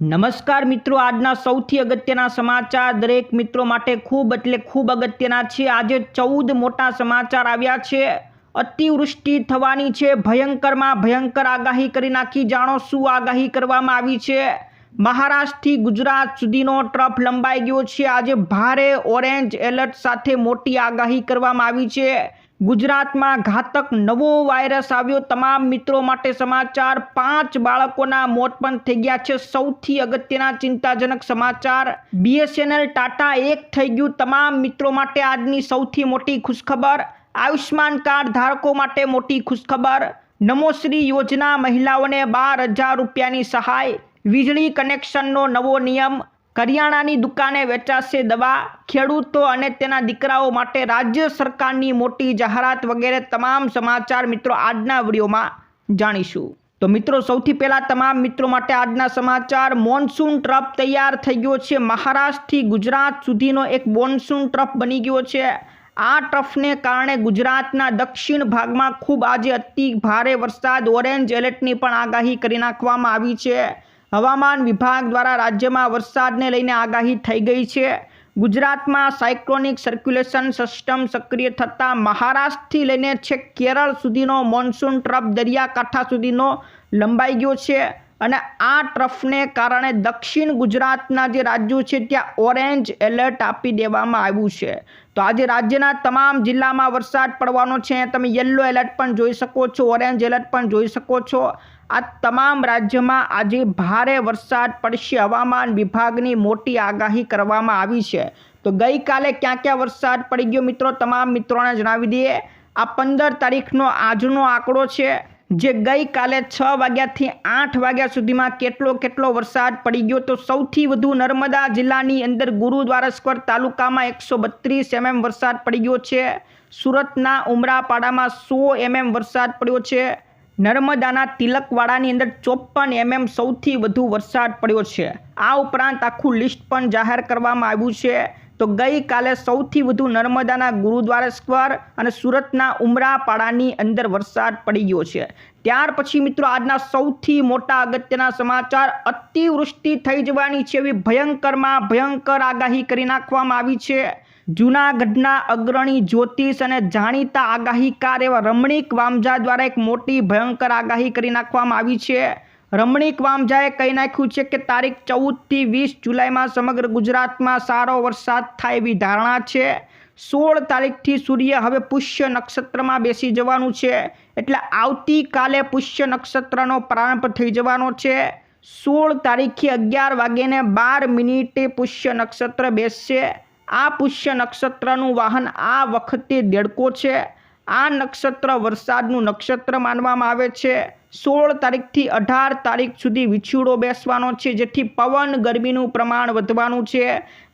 નમસ્કાર મિત્રો, આજના સૌથી અગત્યના સમાચાર દરેક મિત્રો માટે ખૂબ એટલે ખૂબ અગત્યના છે. આજે ચૌદ મોટા સમાચાર આવ્યા છે. અતિવૃષ્ટિ થવાની છે. ભયંકરમાં ભયંકર આગાહી કરી નાખી. જાણો શું આગાહી કરવામાં આવી છે? મહારાષ્ટ્રથી ગુજરાત સુધીનો ટ્રફ લંબાઈ ગયો છે. આજે ભારે ઓરેન્જ એલર્ટ સાથે મોટી આગાહી કરવામાં આવી છે. ગુજરાતમાં ઘાતક નવો વાયરસ આવ્યો. તમામ મિત્રો માટે સમાચાર, પાંચ બાળકોના મોત પણ થઈ ગયા છે. સૌથી અગત્યના ચિંતાજનક સમાચાર, બીએસએનએલ ટાટા એક થઈ ગયું. તમામ મિત્રો માટે આજની સૌથી મોટી ખુશખબર આયુષ્માન કાર્ડ ધારકો માટે મોટી ખુશખબર. નમોશ્રી યોજના મહિલાઓને બાર હજાર રૂપિયાની સહાય. વીજળી કનેક્શનનો નવો નિયમ. કરિયાણાની દુકાને વેચાશે દવા. ખેડૂતો અને તેના દીકરાઓ માટે રાજ્ય સરકારની મોટી જાહેરાત વગેરે તમામ સમાચાર મિત્રો આજના વિડીયોમાં જાણીશું. તો મિત્રો, સૌથી પહેલાં તમામ મિત્રો માટે આજના સમાચાર. મોન્સૂન ટ્રફ તૈયાર થઈ ગયો છે. મહારાષ્ટ્રથી ગુજરાત સુધીનો એક મોન્સૂન ટ્રફ બની ગયો છે. આ ટ્રફને કારણે ગુજરાતના દક્ષિણ ભાગમાં ખૂબ આજે અતિ ભારે વરસાદ. ઓરેન્જ એલર્ટની પણ આગાહી કરી નાખવામાં આવી છે. હવામાન વિભાગ દ્વારા રાજ્યમાં વરસાદને લઈને આગાહી થઈ ગઈ છે. ગુજરાતમાં સાયક્લોનિક સર્ક્યુલેશન સિસ્ટમ સક્રિય થતાં મહારાષ્ટ્રથી લઈને છેક કેરળ સુધીનો મોન્સૂન ટ્રફ દરિયાકાંઠા સુધીનો લંબાઈ ગયો છે અને આ ટ્રફને કારણે દક્ષિણ ગુજરાતના જે રાજ્યો છે ત્યાં ઓરેન્જ એલર્ટ આપી દેવામાં આવ્યું છે. તો આજે રાજ્યના તમામ જિલ્લામાં વરસાદ પડવાનો છે. તમે યલો એલર્ટ પણ જોઈ શકો છો, ઓરેન્જ એલર્ટ પણ જોઈ શકો છો. આ તમામ રાજ્યમાં આજે ભારે વરસાદ પડશે. હવામાન વિભાગની મોટી આગાહી કરવામાં આવી છે. તો ગઈકાલે ક્યાં ક્યાં વરસાદ પડી ગયો મિત્રો? તમામ મિત્રોને જણાવી દઈએ. આ પંદર તારીખનો આજનો આંકડો છે, જે ગઈકાલે છ વાગ્યાથી આઠ વાગ્યા સુધીમાં કેટલો કેટલો વરસાદ પડી ગયો. તો સૌથી વધુ નર્મદા જિલ્લાની અંદર ગુરુદ્વારસ્કર તાલુકામાં એકસો બત્રીસ એમએમ વરસાદ પડી ગયો છે. સુરતના ઉમરાપાડામાં સો એમએમ વરસાદ પડ્યો છે. નર્મદાના તિલકવાડાની અંદર ચોપન એમએમ સૌથી વધુ વરસાદ પડ્યો છે. આ ઉપરાંત આખું લિસ્ટ પણ જાહેર કરવામાં આવ્યું છે. તો ગઈકાલે સૌથી વધુ નર્મદાના ગુરુદ્વારેશ્વર અને સુરતના ઉમરાપાડાની અંદર વરસાદ પડી ગયો છે. ત્યાર પછી મિત્રો આજના સૌથી મોટા અગત્યના સમાચાર, અતિવૃષ્ટિ થઈ જવાની છે એવી ભયંકરમાં ભયંકર આગાહી કરી નાખવામાં આવી છે. જૂનાગઢના અગ્રણી જ્યોતિષ અને જાણીતા આગાહીકાર એવા રમણીક વામજા દ્વારા એક મોટી ભયંકર આગાહી કરી નાખવામાં આવી છે. રમણીક વામજાએ કહી નાખ્યું છે કે તારીખ ચૌદથી વીસ જુલાઈમાં સમગ્ર ગુજરાતમાં સારો વરસાદ થાય એવી ધારણા છે. સોળ તારીખથી સૂર્ય હવે પુષ્ય નક્ષત્રમાં બેસી જવાનું છે. એટલે આવતીકાલે પુષ્ય નક્ષત્રનો પ્રારંભ થઈ જવાનો છે. સોળ તારીખે અગિયાર વાગ્યાને બાર મિનિટે પુષ્ય નક્ષત્ર બેસશે. આ પુષ્ય નક્ષત્રનું વાહન આ વખતે દેડકો છે. આ નક્ષત્ર વરસાદનું નક્ષત્ર માનવામાં આવે છે. સોળ તારીખથી અઢાર તારીખ સુધી વિછુડો બેસવાનો છે, જેથી પવન ગરમીનું પ્રમાણ વધવાનું છે.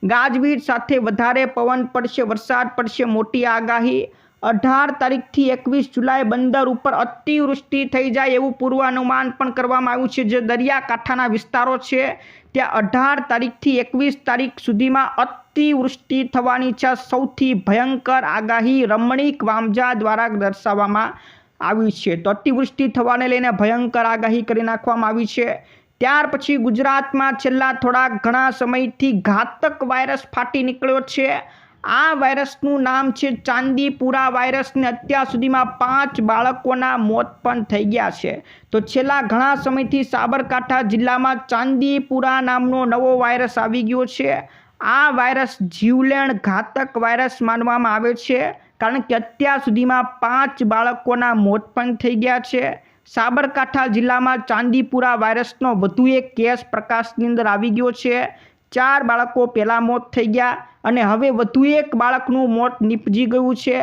ગાજવીજ સાથે વધારે પવન પડશે, વરસાદ પડશે, મોટી આગાહી. અઢાર તારીખથી એકવીસ જુલાઈ બંદર ઉપર અતિવૃષ્ટિ થઈ જાય એવું પૂર્વાનુમાન પણ કરવામાં આવ્યું છે, જે દરિયાકાંઠાના વિસ્તારો છે. ત્યાં અઢાર તારીખથી એકવીસ તારીખ સુધીમાં અતિવૃષ્ટિ થવાની છે. સૌથી ભયંકર આગાહી રમણીક વામજા દ્વારા દર્શાવવામાં આવી છે. તો અતિવૃષ્ટિ થવાને લઈને ભયંકર આગાહી કરી નાખવામાં આવી છે. ત્યાર પછી ગુજરાતમાં છેલ્લા થોડા ઘણા સમયથી ઘાતક વાયરસ ફાટી નીકળ્યો છે. આ વાયરસનું નામ છે ચાંદીપુરા વાયરસને અત્યાર સુધીમાં પાંચ બાળકોના મોત પણ થઈ ગયા છે. તો છેલ્લા ઘણા સમયથી સાબરકાંઠા જિલ્લામાં ચાંદીપુરા નામનો નવો વાયરસ આવી ગયો છે. આ વાયરસ જીવલેણ ઘાતક વાયરસ માનવામાં આવે છે, કારણ કે અત્યાર સુધીમાં પાંચ બાળકોના મોત પણ થઈ ગયા છે. સાબરકાંઠા જિલ્લામાં ચાંદીપુરા વાયરસનો વધુ એક કેસ પ્રકાશની અંદર આવી ગયો છે. ચાર બાળકો પહેલાં મોત થઈ ગયા અને હવે વધુ એક બાળકનું મોત નીપજી ગયું છે.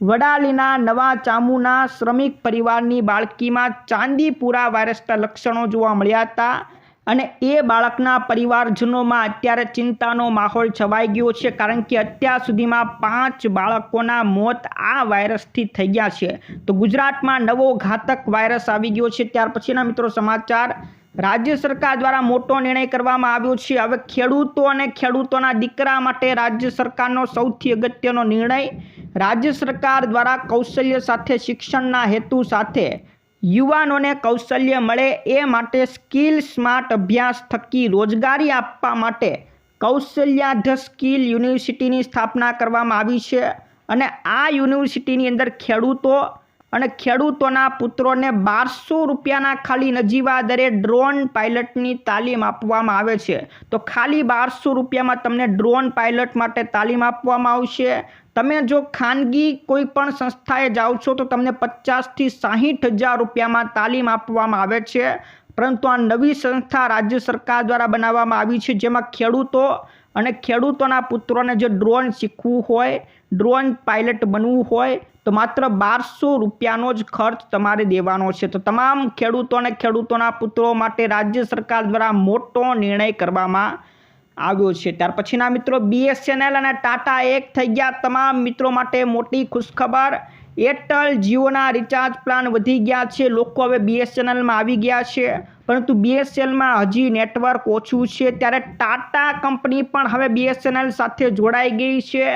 વડાલીના નવા ચામુના શ્રમિક પરિવારની બાળકીમાં ચાંદીપુરા વાયરસના લક્ષણો જોવા મળ્યા હતા. અને એ બાળકના પરિવારજનોમાં અત્યારે ચિંતાનો માહોલ છવાઈ ગયો છે, કારણ કે અત્યાર સુધીમાં પાંચ બાળકોના મોત આ વાયરસથી થઈ ગયા છે. તો ગુજરાતમાં નવો ઘાતક વાયરસ આવી ગયો છે. ત્યાર પછીના મિત્રો સમાચાર. રાજ્ય સરકાર દ્વારા મોટો નિર્ણય કરવામાં આવ્યો છે. હવે ખેડૂતો અને ખેડૂતોના દીકરા માટે રાજ્ય સરકારનો સૌથી અગત્યનો નિર્ણય. રાજ્ય સરકાર દ્વારા કૌશલ્ય સાથે, શિક્ષણના હેતુ સાથે યુવાનોને કૌશલ્ય મળે એ માટે સ્કિલ સ્માર્ટ અભ્યાસ થકી રોજગારી આપવા માટે કૌશલ્યાધ સ્કિલ યુનિવર્સિટીની સ્થાપના કરવામાં આવી છે. અને આ યુનિવર્સિટીની અંદર ખેડૂતો અને ખેડૂતોના પુત્રોને બારસો રૂપિયાના ખાલી નજીવા દરે ડ્રોન પાયલટની તાલીમ આપવામાં આવે છે. તો ખાલી બારસો રૂપિયામાં તમને ડ્રોન પાયલટ માટે તાલીમ આપવામાં આવશે. તમે જો ખાનગી કોઈ પણ સંસ્થાએ જાઓ છો તો તમને પચાસથી સાહીઠ હજાર રૂપિયામાં તાલીમ આપવામાં આવે છે. પરંતુ આ નવી સંસ્થા રાજ્ય સરકાર દ્વારા બનાવવામાં આવી છે જેમાં ખેડૂતો અને ખેડૂતોના પુત્રોને જે ડ્રોન શીખવું હોય, ડ્રોન પાયલટ બનવું હોય તો માત્ર બારસો રૂપિયાનો જ ખર્ચ તમારે દેવાનો છે. તો તમામ ખેડૂતો અને ખેડૂતોના પુત્રો માટે રાજ્ય સરકાર દ્વારા મોટો નિર્ણય કરવામાં આવ્યો છે. ત્યાર પછીના મિત્રો બીએસએનએલ અને ટાટા એક થઈ ગયા. તમામ મિત્રો માટે મોટી ખુશખબર. એરટેલ જીઓના રિચાર્જ પ્લાન વધી ગયા છે. લોકો હવે બીએસએનએલમાં આવી ગયા છે. પરંતુ બીએસએનએલમાં હજી નેટવર્ક ઓછું છે. ત્યારે ટાટા કંપની પણ હવે બીએસએનએલ સાથે જોડાઈ ગઈ છે.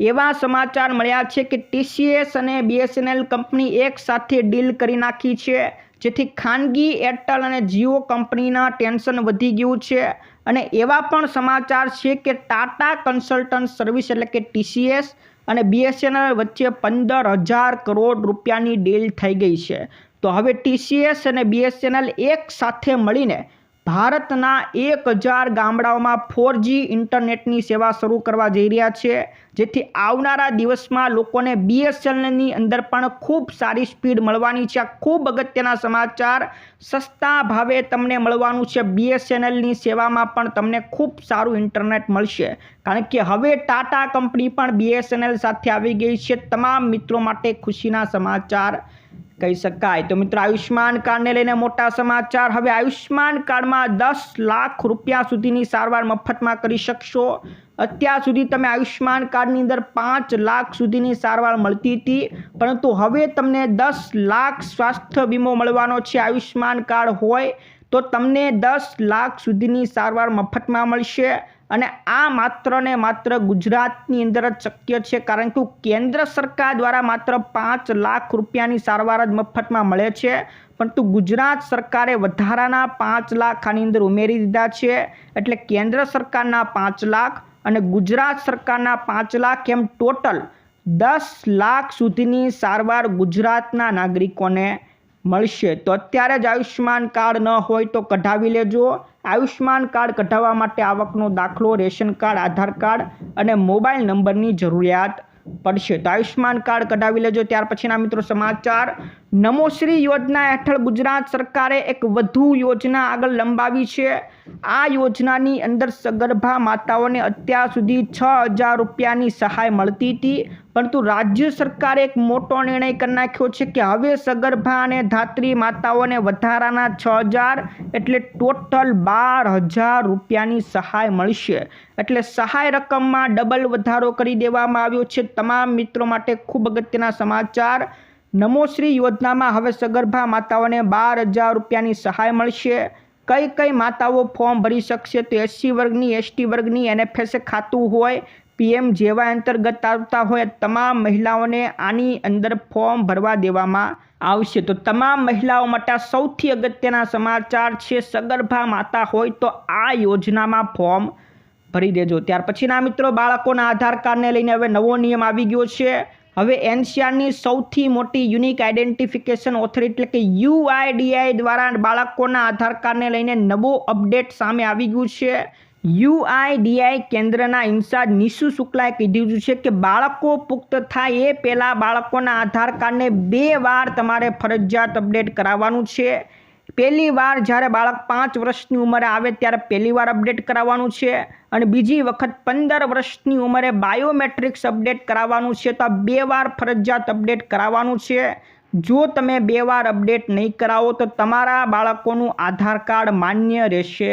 એવા સમાચાર મળ્યા છે કે ટીસીએસ અને બીએસએનએલ કંપની એક સાથે ડીલ કરી નાખી છે, જેથી ખાનગી એરટેલ અને જીઓ કંપનીના ટેન્શન વધી ગયું છે. અને એવા પણ સમાચાર છે કે ટાટા કન્સલ્ટન્ટ સર્વિસ એટલે કે ટીસીએસ અને બીએસએનએલ વચ્ચે પંદર હજાર કરોડ રૂપિયાની ડીલ થઈ ગઈ છે. તો હવે ટીસીએસ અને બીએસએનએલ એક સાથે મળીને ભારતના એક હજાર ગામડાઓમાં ફોરજી ઇન્ટરનેટની સેવા શરૂ કરવા જઈ રહ્યા છે. જેથી આવનારા દિવસમાં લોકોને બીએસએનએલની અંદર પણ ખૂબ સારી સ્પીડ મળવાની છે. આ ખૂબ અગત્યના સમાચાર. સસ્તા ભાવે તમને મળવાનું છે બીએસએનએલની સેવામાં પણ તમને ખૂબ સારું ઇન્ટરનેટ મળશે. કારણ કે હવે ટાટા કંપની પણ બીએસએનએલ સાથે આવી ગઈ છે. તમામ મિત્રો માટે ખુશીના સમાચાર. કહી શકાય. તો મિત્રો, આયુષ્માન કાર્ડને લઈને મોટા સમાચાર. હવે આયુષ્માન કાર્ડમાં દસ લાખ રૂપિયા સુધીની સારવાર મફતમાં કરી શકશો. અત્યાર સુધી તમે આયુષ્માન કાર્ડની અંદર પાંચ લાખ સુધીની સારવાર મળતી હતી. પરંતુ હવે તમને દસ લાખ સ્વાસ્થ્ય વીમો મળવાનો છે. આયુષ્માન કાર્ડ હોય તો તમને દસ લાખ સુધીની સારવાર મફતમાં મળશે. અને આ માત્ર ને માત્ર ગુજરાતની અંદર જ શક્ય છે, કારણ કે કેન્દ્ર સરકાર દ્વારા માત્ર પાંચ લાખ રૂપિયાની સારવાર જ મફતમાં મળે છે, પરંતુ ગુજરાત સરકારે વધારાના પાંચ લાખ આની અંદર ઉમેરી દીધા છે, એટલે કેન્દ્ર સરકારના પાંચ લાખ અને ગુજરાત સરકારના પાંચ લાખ એમ ટોટલ દસ લાખ સુધીની સારવાર ગુજરાતના નાગરિકોને મળશે. તો અત્યારે જ આયુષ્યમાન કાર્ડ ન હોય તો કઢાવી લેજો. આયુષ્યમાન કાર્ડ કઢાવવા માટે આવકનો દાખલો, રેશન કાર્ડ, આધાર કાર્ડ અને મોબાઈલ નંબરની જરૂરિયાત પડશે. તો આયુષ્યમાન કાર્ડ કઢાવી લેજો. ત્યાર પછીના મિત્રો સમાચાર. નમોશ્રી યોજના હેઠળ ગુજરાત સરકારે એક વધુ યોજના આગળ લંબાવી છે. આ યોજનાની અંદર સગર્ભા માતાઓને અત્યાર સુધી છ હજાર રૂપિયાની સહાય મળતી હતી, પરંતુ રાજ્ય સરકારે એક મોટો નિર્ણય કરી નાખ્યો છે કે હવે સગર્ભા અને ધાત્રી માતાઓને વધારાના છ હજાર એટલે ટોટલ બાર હજાર રૂપિયાની સહાય મળશે. એટલે સહાય રકમમાં ડબલ વધારો કરી દેવામાં આવ્યો છે. તમામ મિત્રો માટે ખૂબ અગત્યના સમાચાર. નમોશ્રી યોજનામાં હવે સગર્ભા માતાઓને બાર હજાર રૂપિયાની સહાય મળશે. કઈ કઈ માતાઓ ફોર્મ ભરી શકશે તો એસસી વર્ગની એસટી વર્ગની એનએફએસએ ખાતું હોય પીએમ જેવા અંતર્ગત આવતા હોય, તમામ મહિલાઓને આની અંદર ફોર્મ ભરવા દેવામાં આવશે. તો તમામ મહિલાઓ માટે સૌથી અગત્યના સમાચાર છે, સગર્ભા માતા હોય તો આ યોજનામાં ફોર્મ ભરી દેજો. ત્યાર પછીના મિત્રો, બાળકોના આધાર કાર્ડને લઈને હવે નવો નિયમ આવી ગયો છે. હવે એનસીઆરની સૌથી મોટી યુનિક આઈડેન્ટિફિકેશન ઓથોરિટી એટલે કે યુઆઈડીઆઈ દ્વારા બાળકોના આધાર કાર્ડને લઈને નવો અપડેટ સામે આવી ગયું છે. યુઆઈડીઆઈ કેન્દ્રના ઇન્ચાર્જ નિશુ શુક્લાએ કીધું છે કે બાળકો પુખ્ત થાય એ પહેલાં બાળકોના આધાર કાર્ડને બે વાર તમારે ફરજિયાત અપડેટ કરાવવાનું છે. પહેલી વાર જ્યારે બાળક પાંચ વર્ષની ઉંમરે આવે ત્યારે પહેલી વાર અપડેટ કરાવવાનું છે અને બીજી વખત પંદર વર્ષની ઉંમરે બાયોમેટ્રિક્સ અપડેટ કરાવવાનું છે તો બે વાર ફરજિયાત અપડેટ કરાવવાનું છે. જો તમે બે વાર અપડેટ નહીં કરાવો તો તમારા બાળકોનું આધાર કાર્ડ માન્ય રહેશે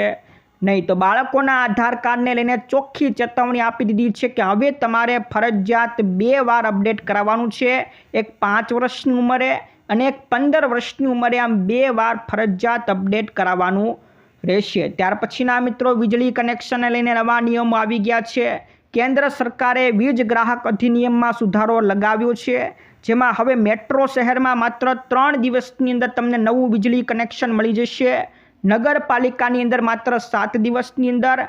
નહીં. તો બાળકોના આધાર કાર્ડને લઈને ચોખ્ખી ચેતવણી આપી દીધી છે કે હવે તમારે ફરજિયાત બે વાર અપડેટ કરાવવાનું છે. એક પાંચ વર્ષની ઉંમરે અને એક પંદર વર્ષની ઉંમરે આમ બે વાર ફરજિયાત અપડેટ કરાવવાનું રહેશે. ત્યાર પછીના મિત્રો, વીજળી કનેક્શનને લઈને નવા નિયમો આવી ગયા છે. કેન્દ્ર સરકારે વીજ ગ્રાહક અધિનિયમમાં સુધારો લગાવ્યો છે, જેમાં હવે મેટ્રો શહેરમાં માત્ર ત્રણ દિવસની અંદર તમને નવું વીજળી કનેક્શન મળી જશે. નગરપાલિકાની અંદર માત્ર સાત દિવસની અંદર.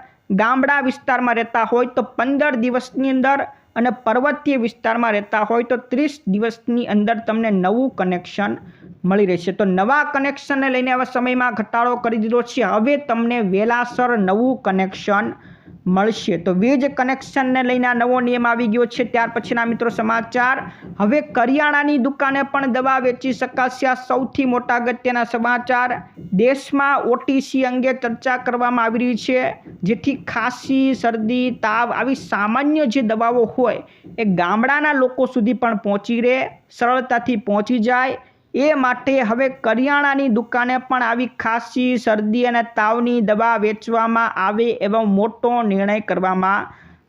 ગામડા વિસ્તારમાં રહેતા હોય તો પંદર દિવસની અંદર અને પર્વતીય વિસ્તારમાં રહેતા હોય તો ત્રીસ દિવસની અંદર તમને નવું કનેક્શન મળી રહેશે. તો નવા કનેક્શનને લઈને હવે સમયમાં ઘટાડો કરી દીધો છે. હવે તમને વહેલાસર નવું કનેક્શન મળશે. તો વીજ કનેક્શનને લઈને આ નવો નિયમ આવી ગયો છે. ત્યાર પછીના મિત્રો સમાચાર. હવે કરિયાણાની દુકાને પણ દવા વેચી શકાશે આ સૌથી મોટા અગત્યના સમાચાર. દેશમાં ઓટીસી અંગે ચર્ચા કરવામાં આવી રહી છે. જેથી ખાંસી, શરદી, તાવ આવી સામાન્ય જે દવાઓ હોય એ ગામડાના લોકો સુધી પણ પહોંચી રહે, સરળતાથી પહોંચી જાય. એ માટે હવે કરિયાણાની દુકાને પણ આવી ખાંસી શરદી અને તાવની દવા વેચવામાં આવે એવો મોટો નિર્ણય કરવામાં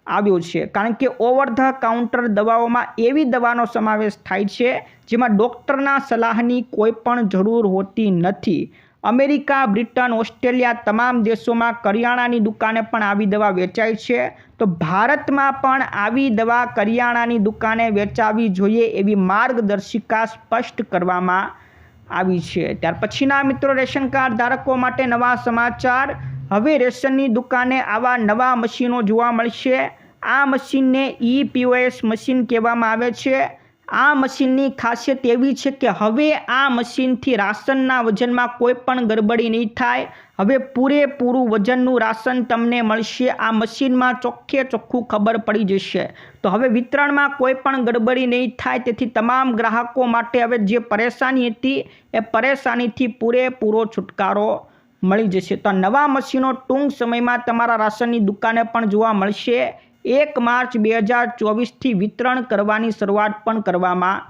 આવ્યો છે. કારણ કે ઓવર ધ કાઉન્ટર દવાઓમાં એવી દવાનો સમાવેશ થાય છે જેમાં ડૉક્ટરના સલાહની કોઈ પણ જરૂર હોતી નથી. અમેરિકા, બ્રિટન, ઓસ્ટ્રેલિયા તમામ દેશોમાં કરિયાણાની દુકાને પણ આવી દવા વેચાય છે. તો ભારતમાં પણ આવી દવા કરિયાણાની દુકાને વેચાવી જોઈએ એવી માર્ગદર્શિકા સ્પષ્ટ કરવામાં આવી છે. ત્યાર પછીના મિત્રો રેશન કાર્ડ ધારકો માટે નવા સમાચાર. હવે રેશનની દુકાને આવા નવા મશીનો જોવા મળશે. આ મશીનને ઈ પીઓએસ મશીન કહેવામાં આવે છે. આ મશીનની ખાસિયત એવી છે કે હવે આ મશીનથી રાશનના વજનમાં કોઈ પણ ગડબડી નહીં થાય. હવે પૂરેપૂરું વજનનું રાશન તમને મળશે. આ મશીનમાં ચોખ્ખે ચોખ્ખું ખબર પડી જશે. તો હવે વિતરણમાં કોઈ પણ ગડબડી નહીં થાય. તેથી તમામ ગ્રાહકો માટે હવે જે પરેશાની હતી, એ પરેશાનીથી પૂરેપૂરો છુટકારો મળી જશે. તો નવા મશીનો ટૂંક સમયમાં તમારા રાશનની દુકાને પણ જોવા મળશે. એક માર્ચ બે હજાર ચોવીસથી વિતરણ કરવાની શરૂઆત પણ કરવામાં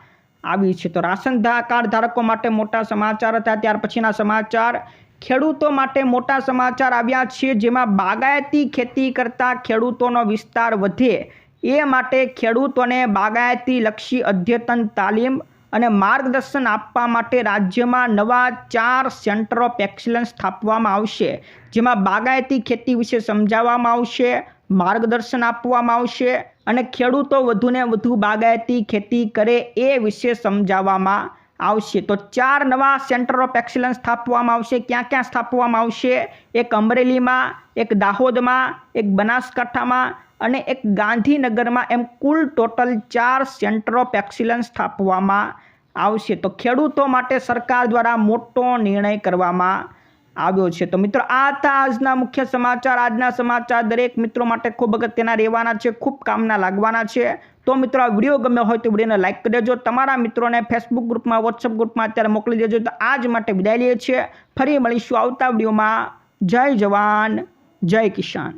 આવી છે. તો રાશન કાર્ડ ધારકો માટે મોટા સમાચાર હતા. ત્યાર પછીના સમાચાર. ખેડૂતો માટે મોટા સમાચાર આવ્યા છે, જેમાં બાગાયતી ખેતી કરતા ખેડૂતોનો વિસ્તાર વધે. એ માટે ખેડૂતોને બાગાયતી લક્ષી અદ્યતન તાલીમ અને માર્ગદર્શન આપવા માટે રાજ્યમાં નવા ચાર સેન્ટર ઓફ એક્સલન્સ સ્થાપવામાં આવશે, જેમાં બાગાયતી ખેતી વિશે સમજાવવામાં આવશે. માર્ગદર્શન આપવામાં આવશે અને ખેડૂતો વધુને વધુ બાગાયતી ખેતી કરે એ વિશે સમજાવવામાં આવશે. તો ચાર નવા સેન્ટર ઓફ એક્સલન્સ સ્થાપવામાં આવશે. ક્યાં ક્યાં સ્થાપવામાં આવશે? એક અમરેલીમાં, એક દાહોદમાં, એક બનાસકાંઠામાં અને એક ગાંધીનગરમાં એમ કુલ ટોટલ ચાર સેન્ટર ઓફ એક્સલન્સ સ્થાપવામાં આવશે. તો ખેડૂતો માટે સરકાર દ્વારા મોટો નિર્ણય કરવામાં આવ્યો છે. તો મિત્રો, આ હતા આજના મુખ્ય સમાચાર. આજના સમાચાર દરેક મિત્રો માટે ખૂબ અગત્યના રહેવાના છે, ખૂબ કામના લાગવાના છે. તો મિત્રો, આ વીડિયો ગમ્યો હોય તો વિડીયોને લાઇક કરી દેજો. તમારા મિત્રોને ફેસબુક ગ્રુપમાં વોટ્સઅપ ગ્રુપમાં અત્યારે મોકલી દેજો. તો આજ માટે વિદાય લઈએ છીએ. ફરી મળીશું આવતા વિડીયોમાં. જય જવાન, જય કિસાન.